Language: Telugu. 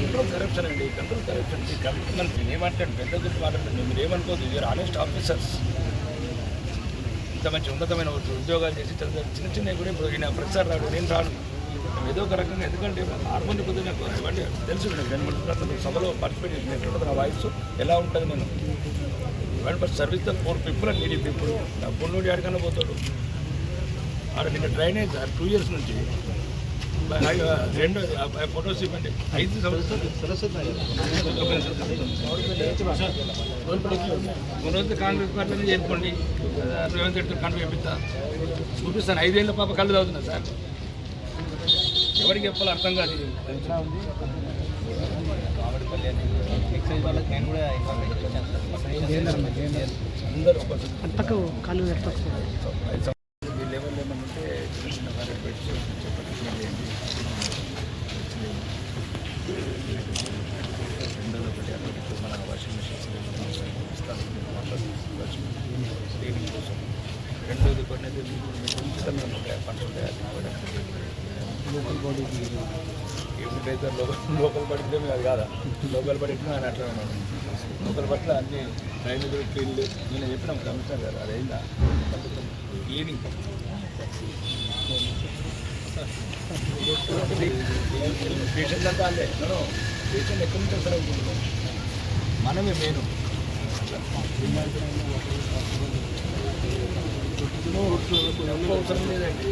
కంట్రోల్ కరప్షన్ అండి. కంట్రోల్ కరప్షన్ మంత్రి ఏమంటాడు? పెద్ద గుర్తు మాట్లాడండి మీరు ఏమనుకోదు యూఆర్ ఆనెస్ట్ ఆఫీసర్స్ ఇంత మంచి ఉన్నతమైన ఉద్యోగాలు చేసి చిన్న చిన్న కూడా ఇప్పుడు ఈయన ప్రతిసారి రాడు నేను రాను. ఏదో ఒక రకంగా ఎందుకంటే హార్మోన్ కొద్దిగా నాకు అంటే తెలుసు నాకు సభలో పార్టిసిపేట్ చేసిన ఎట్లుంటుంది నా వాయిస్. ఎలా ఉంటుంది నేను ఇవాళ first service the poor people and needy people నా పొన్నుడి ఆడికన్నా పోతాడు. ఆడ నిన్న డ్రైనేజ్ టూ ఇయర్స్ నుంచి రెండు ఫొటోస్ ఇవ్వండి ఐదు సంవత్సరాలు రోజు కాంగ్రెస్ పార్టీని చేరుకోండి రేవంత్ రెడ్డి కాంగ్రెస్ పంపిస్తా చూపిస్తాను ఐదేళ్ళ పాప కళ్ళు తాగుతున్నా సార్ ఎవరికి చెప్పాలో అర్థం కాదు ఇది. రెండోది కొన్ని కూడా లోకల్ బాడీ ఎప్పుడైతే లోకల్ లోకల్ పడితే మేము అది కాదా లోకల్ పడితే ఆయన అట్లా ఉన్నాడు లోకల్ పట్ల అన్ని డ్రైనేజ్ ఫీల్డ్ నేను చెప్పిన కమిషనర్ గారు అదైందా క్లీనింగ్ పేషెంట్ అంతా అల్లే పేషెంట్ ఎక్కడి నుంచి వస్తారు అనుకుంటున్నాం మనమే మేను అవసరం లేదండి